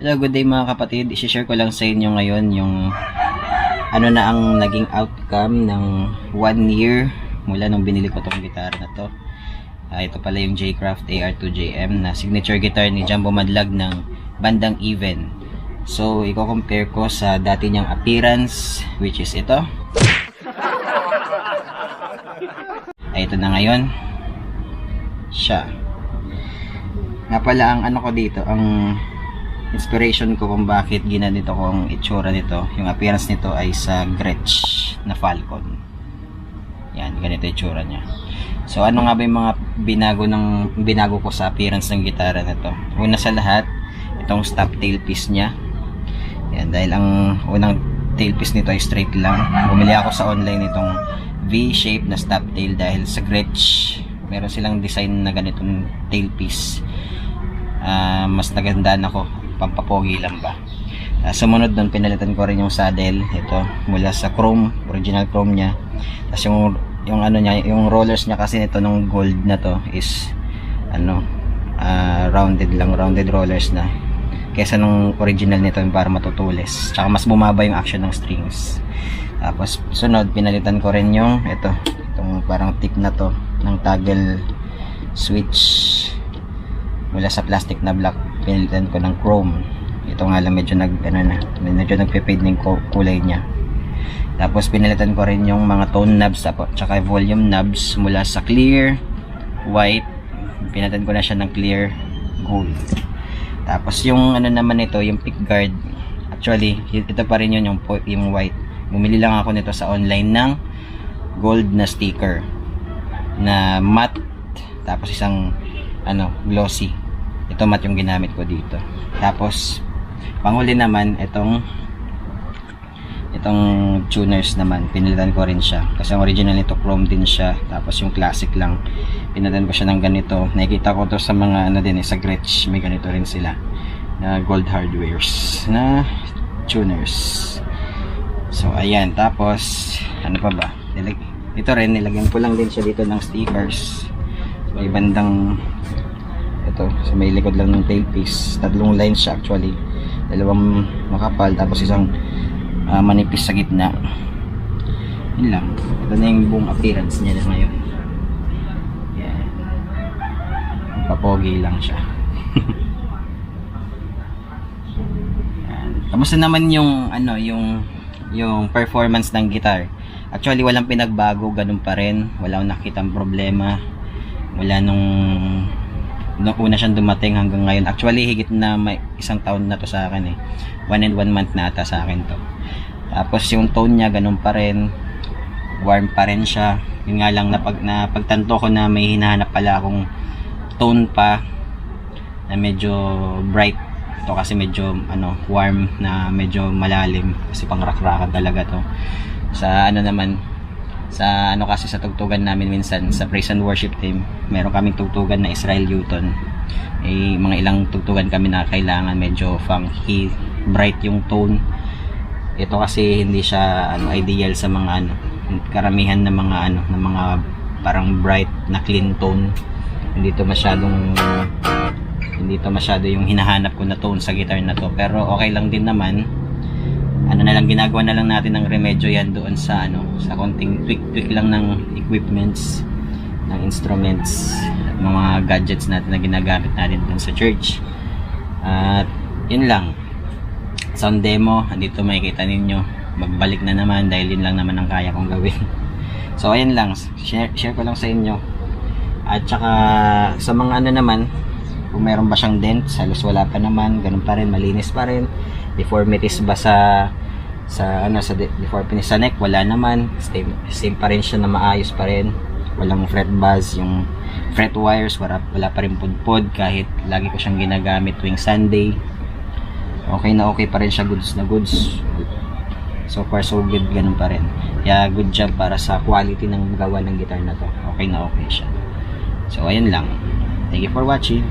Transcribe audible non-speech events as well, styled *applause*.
Hello, good day mga kapatid. I-share ko lang sa inyo ngayon yung ano na ang naging outcome ng one year mula nung binili ko tong gitara na to. Ah, ito pala yung J-Craft AR2JM na signature guitar ni Jumbo Madlag ng bandang Even. So, i-compare ko sa dati niyang appearance which is ito. *laughs* Ay, ito na ngayon. Siya. Nga pala ang ano ko dito, ang inspiration ko kung bakit ginanito ko ang itsura nito, yung appearance nito ay sa Gretsch na Falcon. Yan, ganito itsura niya. So ano nga ba yung mga binago ng binago ko sa appearance ng gitara na to? Una sa lahat, itong stop tailpiece niya. Yan, dahil ang unang tailpiece nito ay straight lang. Bumili ako sa online itong V-shape na stop tail dahil sa Gretsch meron silang design na ganitong tailpiece. Ah, mas nagandaan ako pampapogi lang ba? Ah, sumunod doon pinalitan ko rin yung saddle. Ito mula sa chrome original chrome niya. Tapos yung yung ano niya yung rollers niya kasi nito nung gold na to is ano ah, rounded lang rounded rollers na. Kesa nung original nito para matutulis. Tsaka mas bumaba yung action ng strings. Tapos sunod pinalitan ko rin yung ito itong parang tip na to ng toggle switch. Mula sa plastic na black pinilitan ko ng chrome. Ito nga lang medyo nag ano na medyo nagpe-fade ng ku- kulay niya. Tapos pinilitan ko rin yung mga tone knobs tsaka volume knobs mula sa clear white pinalitan ko na siya ng clear gold. Tapos yung ano naman nito yung pick guard actually ito pa rin yun yung, yung white. Bumili lang ako nito sa online ng gold na sticker na matte tapos isang ano glossy ito mat yung ginamit ko dito. Tapos panghuli naman itong itong tuners naman pinilitan ko rin siya. Kasi ang original nito chrome din siya. Tapos yung classic lang pinilitan ko siya ng ganito. Nakikita ko to sa mga ano din eh, sa Gretsch may ganito rin sila na gold hardwares na tuners. So ayan. Tapos ano pa ba? Ito rin nilagyan ko lang din siya dito ng stickers. May bandang ito sa may likod lang ng tailpiece tatlong lines siya actually. Dalawang makapal tapos isang ah, manipis sa gitna. Yun lang. Ito na yung buong appearance niya na ngayon. Yan papogi lang siya. *laughs* Yan. kamusta naman yung ano yung yung performance ng guitar. Actually walang pinagbago. Ganun pa rin. Wala akong nakitang problema. Mula nung nung una siyang dumating hanggang ngayon. Actually, higit na may isang taon na to sa akin eh. One and one month na ata sa akin to. Tapos yung tone niya, ganun pa rin. Warm pa rin siya. Yun nga lang, napag, napagtanto ko na may hinahanap pala akong tone pa na medyo bright. Ito kasi medyo ano, warm na medyo malalim. Kasi pang rakrakan talaga to. Sa ano naman, sa ano kasi sa tugtugan namin minsan sa praise and worship team meron kaming tugtugan na Israel Newton eh, mga ilang tugtugan kami na kailangan medyo funky bright yung tone. Ito kasi hindi siya ano ideal sa mga ano karamihan ng mga ano ng mga parang bright na clean tone. Hindi to masyadong hindi to masyado yung hinahanap ko na tone sa guitar na to. Pero okay lang din naman ano na lang ginagawa na lang natin ng remedyo yan doon sa ano sa konting tweak tweak lang ng equipments ng instruments mga gadgets natin na ginagamit natin doon sa church. At yun lang. Sound demo andito makikita ninyo. Magbalik na naman dahil yun lang naman ang kaya kong gawin. *laughs* So ayun lang. Share, share ko lang sa inyo. At saka sa mga ano naman kung meron ba siyang dents halos wala pa naman ganun pa rin malinis pa rin. Deformities ba sa sa ano sa de- deformities sa neck wala naman. Same, same pa rin siya na maayos pa rin. Walang fret buzz. Yung fret wires wala, wala pa rin pudpod kahit lagi ko siyang ginagamit tuwing Sunday. Okay na okay pa rin siya goods na goods. So far so good ganun pa rin. Kaya good job para sa quality ng gawa ng guitar na to. Okay na okay siya. So ayun lang. Thank you for watching